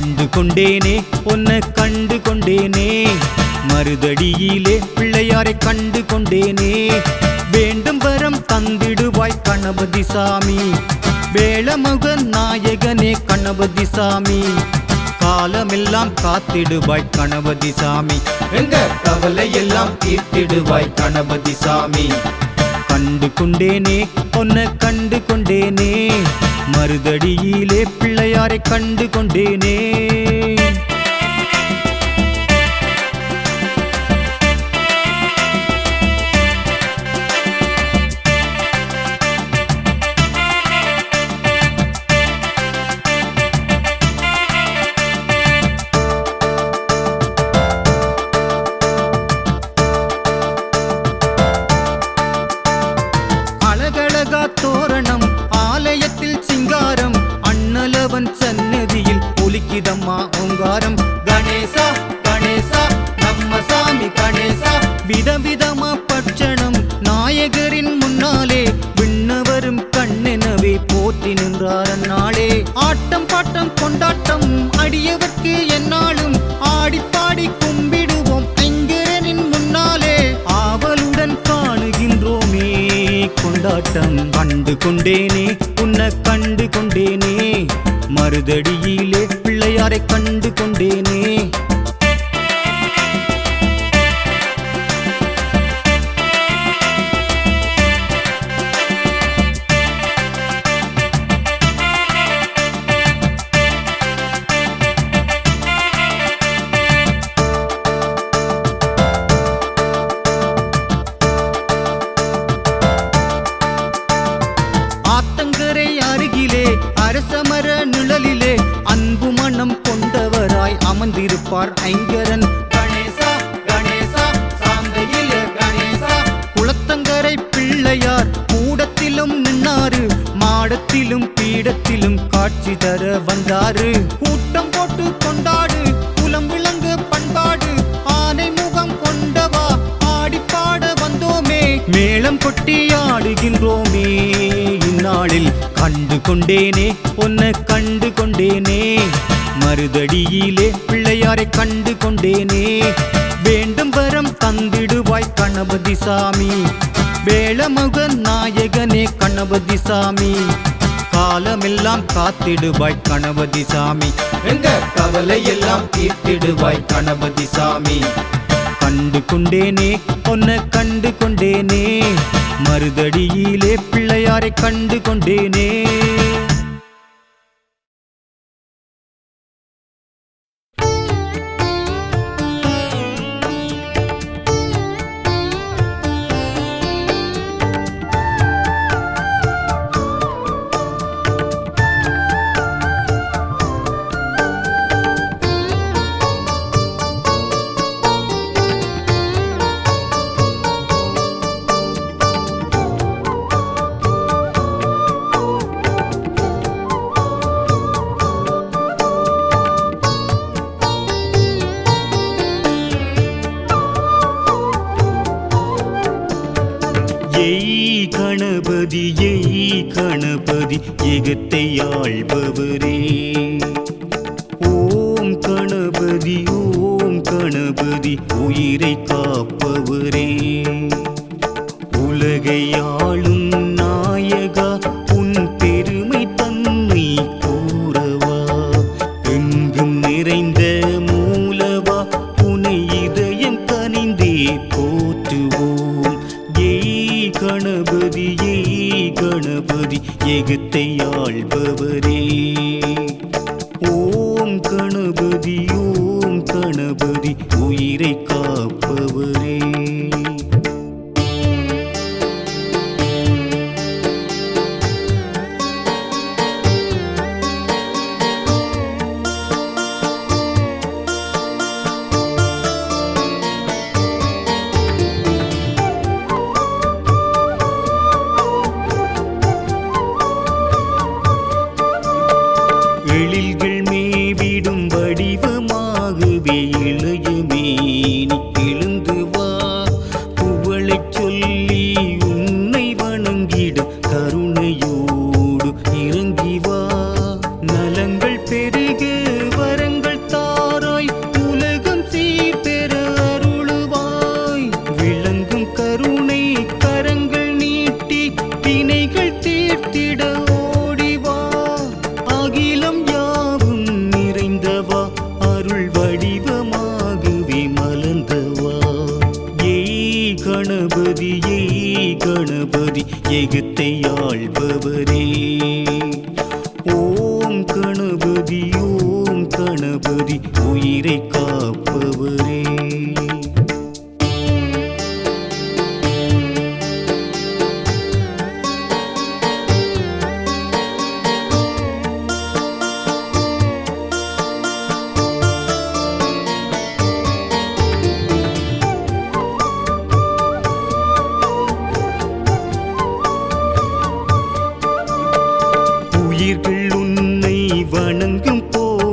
கொண்டேனே உன்னை கண்டு கொண்டேனே மறுதடியிலே பிள்ளையாரை கண்டு கொண்டேனே வேண்டும் வரம் தந்திடுவாய் கணபதி சாமி. வேளமுக நாயகனே கணபதி சாமி. காலமெல்லாம் காத்திடுவாய் கணபதி சாமி. எங்க கவலை எல்லாம் தீர்த்திடுவாய் கணபதி சாமி. கண்டு கொண்டேனே உன்னை கண்டு கொண்டேனே மறுதடியிலே பிள்ளையாரை கண்டு கொண்டேனே ஓட்டம் கண்டு கொண்டேனே உன்னை கண்டு கொண்டேனே. மறுதடியிலே பிள்ளையாரை கண்டு கொண்டேனே. அமர்ந்திருப்பார் ஐங்கரன். கணேசா கணேசா சாந்தையில கணேசா. குளத்தங்கரை பிள்ளையார் கூடத்திலும் நின்னாரு. மாடத்திலும் பீடத்திலும் காட்சி தர வந்தாரு. கூட்டம் போட்டு கொண்டாடு குலம் விளங்கு பண்பாடு. ஆனை முகம் கொண்டவா ஆடிப்பாட வந்தோமே. மேளம் கொட்டி ஆடுகின்றோமே. நாளில் கண்டு கொண்டேனே உன்னை கண்டு கொண்டேனே மறுதடியிலே பிள்ளையாரை கண்டு கொண்டேனே வேண்டும் வரம் தந்திடுவாய் கணபதி சாமி. வேளமுக நாயகனே கணபதி சாமி. காலமெல்லாம் காத்திடுவாய் கணபதி சாமி. எங்க கவலை எல்லாம் தீர்த்திடுவாய் கணபதி சாமி. கண்டு கொண்டேனே பொன்ன கண்டு கொண்டேனே மறுதடியிலே பிள்ளையாரை கண்டு கொண்டேனே ஆள்பவரே ஓம் கணபதி ஓம் கணபதி உயிரை காப்பவரே. உலகை ஆளும் நாயகா உன் பெருமை தன்னை கூறவா. எங்கும் நிறைந்த மூலவா உனை இதயம் கனிந்தே போற்றுவோம். ஏய் கணபதியே கணபதி எகத்தை ஆள்பவரே. ஓம் கணபதி ஓம் கணபதி உயிரை காப்பவரே.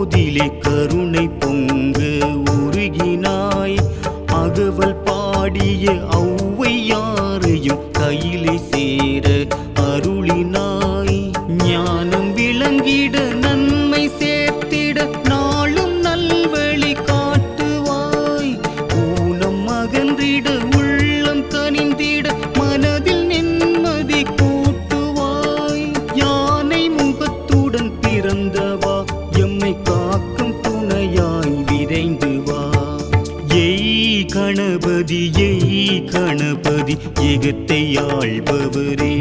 மோதிலே கருணை பொங்கு உருகினாய். அகவல் பாடிய ஔவையாரையும் கையிலே சேர அருளினாய். தேகத்தை ஆள்பவரே.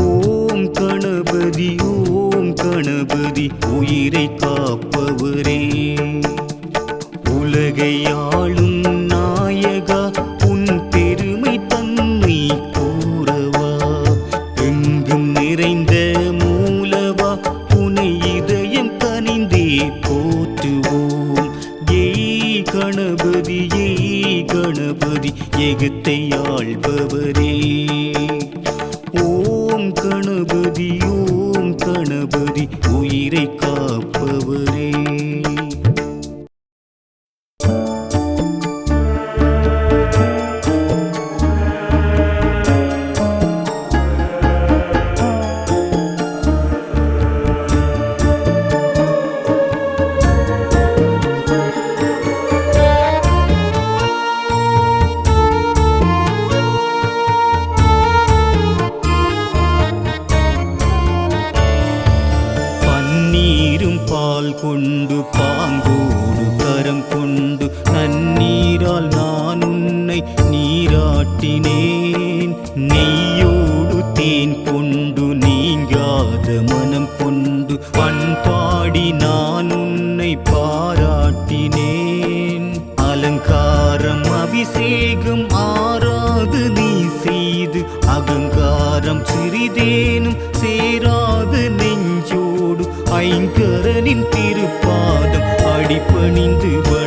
ஓம் கணபதி ஓம் கணபதி உயிரை காப்பவரே. உலகை ஆளும் நாயகா உலகத்தை ஆள்பவரே ஓம் கணபதி ஓம் கணபதி உயிரை காப்பவர். நின் திருப்பாதம் அடிப்பணிந்து வ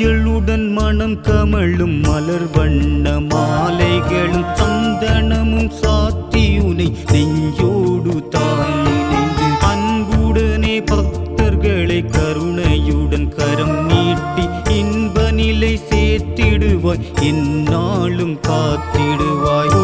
மஞ்சளுடன் மனம் கமழும் மலர் வண்ண மாலைகளும் சந்தனமும் சாத்தியுனை நெஞ்சோடு தான் இணைந்து. அன்புடனே பக்தர்களை கருணையுடன் கரம் நீட்டி இன்ப நிலை சேர்த்திடுவாய் எந்நாளும் காத்திடுவாய்.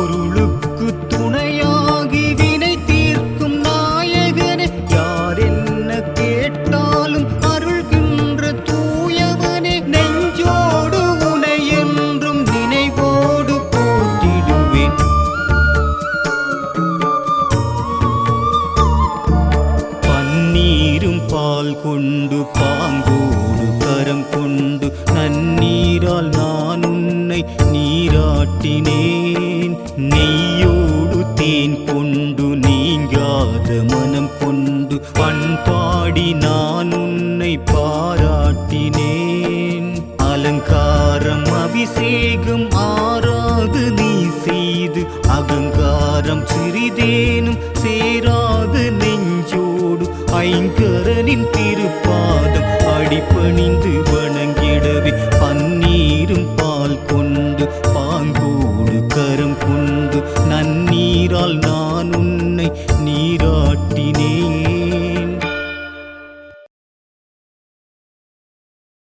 அபிஷேகம் ஆறாது நீ செய்து அகங்காரம் சிறிதேனும் சேராது நெஞ்சோடு ஐங்கரனின் திருப்பாதம் அடிப்பணிந்து